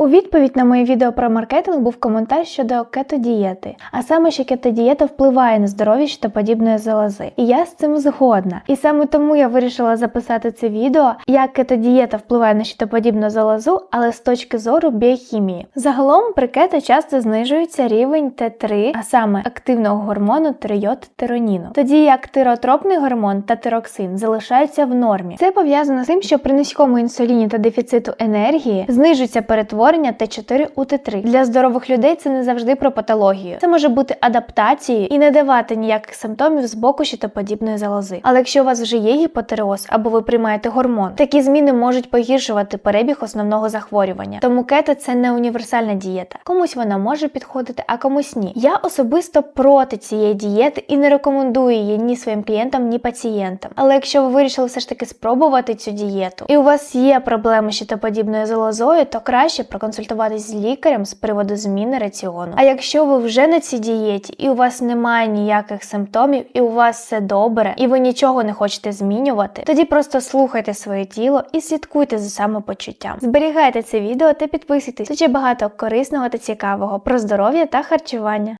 У відповідь на моє відео про маркетинг був коментар щодо кетодієти, а саме, що кетодієта впливає на здоров'я щитоподібної залози. І я з цим згодна. І саме тому я вирішила записати це відео, як кетодієта впливає на щитоподібну залозу, але з точки зору біохімії. Загалом при кето часто знижується рівень Т3, а саме активного гормону тиройод-тироніну, тоді як тиротропний гормон та тироксин залишаються в нормі. Це пов'язано з тим, що при низькому інсуліні та дефіциту енергії знижується перетворення Т4 у Т3. Для здорових людей це не завжди про патологію. Це може бути адаптацією і не давати ніяких симптомів з боку щитоподібної залози. Але якщо у вас вже є гіпотереоз або ви приймаєте гормон, такі зміни можуть погіршувати перебіг основного захворювання. Тому кето це не універсальна дієта. Комусь вона може підходити, а комусь ні. Я особисто проти цієї дієти і не рекомендую її ні своїм клієнтам, ні пацієнтам. Але якщо ви вирішили все ж таки спробувати цю дієту, і у вас є проблеми з щитоподібною залозою, то краще проконсультуватись з лікарем з приводу зміни раціону. А якщо ви вже на цій дієті і у вас немає ніяких симптомів, і у вас все добре, і ви нічого не хочете змінювати, тоді просто слухайте своє тіло і слідкуйте за самопочуттям. Зберігайте це відео та підписуйтесь. Тут є багато корисного та цікавого про здоров'я та харчування.